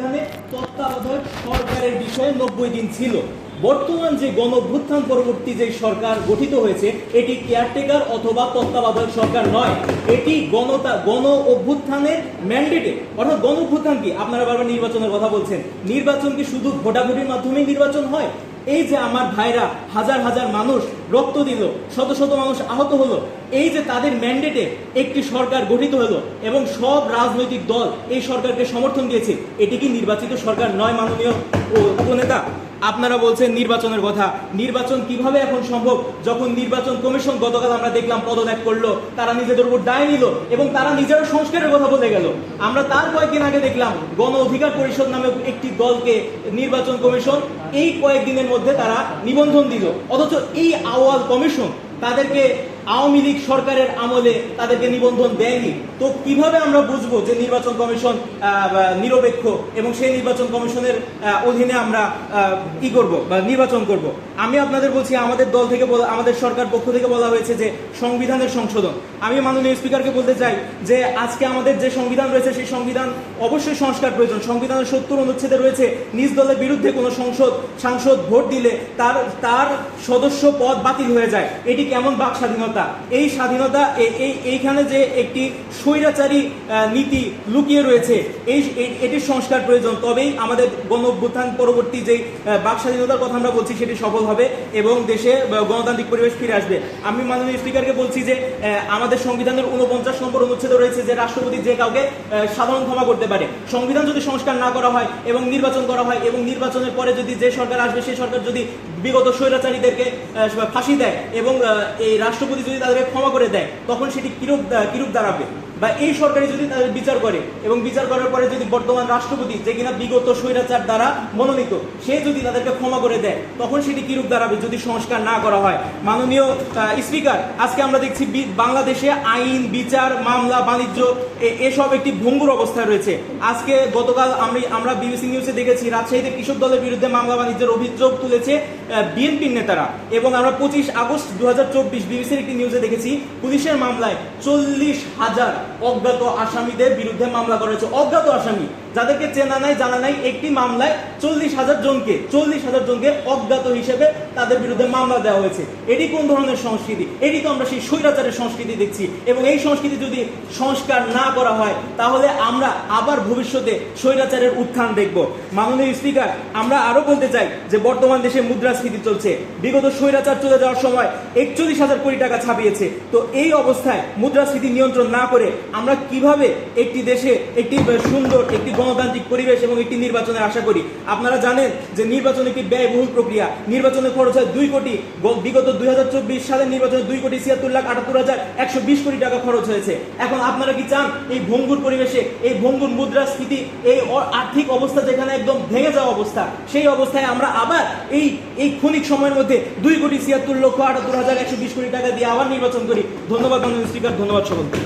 সংবিধানে তত্ত্বাবধায়ক সরকারের বিষয়ে নব্বই দিন ছিল। বর্তমান যে গণভ্যুত্থান পরবর্তী যে সরকার গঠিত হয়েছে, এটি কেয়ারটেকার অথবা তত্ত্বাবধায়ক সরকার নয়। এটি গণতা, গণ অভ্যুত্থানের ম্যান্ডেটে অর্থাৎ গণ অভ্যুত্থান কি? আপনারা বারবার নির্বাচনের কথা বলছেন। নির্বাচন কি শুধু ভোটাভুটির মাধ্যমেই নির্বাচন হয়? এই যে আমার ভাইরা হাজার হাজার মানুষ রক্ত দিল, শত শত মানুষ আহত হলো, এই যে তাদের ম্যান্ডেটে একটি সরকার গঠিত হলো এবং সব রাজনৈতিক দল এই সরকারকে সমর্থন দিয়েছে, এটি কি নির্বাচিত সরকার নয় মাননীয় উপনেতা? আপনারা বলছেন নির্বাচনের কথা। নির্বাচন কীভাবে এখন সম্ভব? যখন নির্বাচন কমিশন গতকাল আমরা দেখলাম পদত্যাগ করল, তারা নিজেদের উপর দায় নিল এবং তারা নিজেরা সংস্কারের কথা বলে গেল। আমরা তার কয়েকদিন আগে দেখলাম, গণ অধিকার পরিষদ নামে একটি দলকে নির্বাচন কমিশন এই কয়েকদিনের মধ্যে তারা নিবন্ধন দিল। অথচ এই আওয়াল কমিশন তাদেরকে আওয়ামী লীগ সরকারের আমলে তাদেরকে নিবন্ধন দেয়নি। তো কীভাবে আমরা বুঝব যে নির্বাচন কমিশন নিরপেক্ষ এবং সেই নির্বাচন কমিশনের অধীনে আমরা কি করব বা নির্বাচন করব? আমি আপনাদের বলছি, আমাদের দল থেকে বলা, আমাদের সরকার পক্ষ থেকে বলা হয়েছে যে সংবিধানের সংশোধন। আমি মাননীয় স্পিকারকে বলতে চাই যে আজকে আমাদের যে সংবিধান রয়েছে, সেই সংবিধান অবশ্যই সংস্কার প্রয়োজন। সংবিধানের সত্তর অনুচ্ছেদে রয়েছে, নিজ দলের বিরুদ্ধে কোনো সংসদ, সাংসদ ভোট দিলে তার তার সদস্য পদ বাতিল হয়ে যায়। এটি কেমন বাক স্বাধীনতা এই স্বাধীনতা এইখানে যে একটি স্বৈরাচারী নীতি লুকিয়ে রয়েছে, এই এটির সংস্কার প্রয়োজন। তবেই আমাদের গণ অভ্যুত্থান পরবর্তী যে বাক স্বাধীনতার কথা আমরা বলছি, সেটি সফল হবে এবং দেশে গণতান্ত্রিক পরিবেশ ফিরে আসবে। আমি মাননীয় স্পিকারকে বলছি যে আমাদের সংবিধানের উনপঞ্চাশ নম্বর অনুচ্ছেদ রয়েছে যে রাষ্ট্রপতি যে কাউকে সাধারণ ক্ষমা করতে পারে। সংবিধান যদি সংস্কার না করা হয় এবং নির্বাচন করা হয় এবং নির্বাচনের পরে যদি যে সরকার আসবে সেই সরকার যদি বিগত স্বৈরাচারীদেরকে ফাঁসি দেয় এবং এই রাষ্ট্রপতি যদি তাদের ক্ষমা করে দেয় তখন সেটি কিরূপ কিরূপ দাঁড়াবে বা এই সরকারি যদি তাদের বিচার করে এবং বিচার করার পরে যদি বর্তমান রাষ্ট্রপতি যে কিনা বিগত স্বৈরাচার দ্বারা মনোনীত, সে যদি তাদেরকে ক্ষমা করে দেয়, তখন সেটি কিরূপ দাঁড়াবে যদি সংস্কার না করা হয়? মাননীয় স্পিকার, আজকে আমরা দেখছি বাংলাদেশে আইন, বিচার, মামলা, বাণিজ্য এসব একটি ভঙ্গুর অবস্থায় রয়েছে। আজকে গতকাল আমি, আমরা বিবিসি নিউজে দেখেছি, রাজশাহীতে কৃষক দলের বিরুদ্ধে মামলা, বাণিজ্যের অভিযোগ তুলেছে বিএনপির নেতারা। এবং আমরা পঁচিশ আগস্ট দু হাজার চব্বিশ বিবিসির একটি নিউজে দেখেছি, পুলিশের মামলায় চল্লিশ হাজার অজ্ঞাত আসামিদের বিরুদ্ধে মামলা করেছে অজ্ঞাত আসামি। যাদেরকে চেনা নাই, জানা নাই, একটি মামলায় চল্লিশ হাজার জনকে, চল্লিশ হাজার জনকে অজ্ঞাত হিসেবে তাদের বিরুদ্ধে মামলা দেওয়া হয়েছে। এটি কোন ধরনের সংস্কৃতি? এটি তো আমরা সেই স্বৈরাচারের সংস্কৃতি দেখছি। এবং এই সংস্কৃতি যদি সংস্কার না করা হয়, তাহলে আমরা আবার ভবিষ্যতে স্বৈরাচারের উত্থান দেখব। মাননীয় স্পিকার, আমরা আরও বলতে চাই যে বর্তমান দেশে মুদ্রাস্ফীতি চলছে। বিগত স্বৈরাচার চলে যাওয়ার সময় একচল্লিশ হাজার কোটি টাকা ছাপিয়েছে। তো এই অবস্থায় মুদ্রাস্ফীতি নিয়ন্ত্রণ না করে আমরা কীভাবে একটি দেশে একটি সুন্দর, একটি গণতান্ত্রিক পরিবেশ এবং একটি নির্বাচনের আশা করি। আপনারা জানেন যে নির্বাচন একটি ব্যয়বহুল প্রক্রিয়া। নির্বাচনে খরচ হয় দুই কোটি। বিগত দুই হাজার চব্বিশ সালের নির্বাচনে দুই কোটি ছিয়াত্তর লাখ আটাত্তর হাজার একশো বিশ কোটি টাকা খরচ হয়েছে। এখন আপনারা কি চান? এই ভঙ্গুর পরিবেশে, এই ভঙ্গুর মুদ্রাস্ফীতি, এই আর্থিক অবস্থা যেখানে একদম ভেঙে যাওয়া অবস্থা, সেই অবস্থায় আমরা আবার এই এই ক্ষণিক সময়ের মধ্যে দুই কোটি ছিয়াত্তর লক্ষ আটাত্তর হাজার একশো বিশ কোটি টাকা দিয়ে আবার নির্বাচন করি। ধন্যবাদ মাননীয় স্পিকার, ধন্যবাদ সকলকে।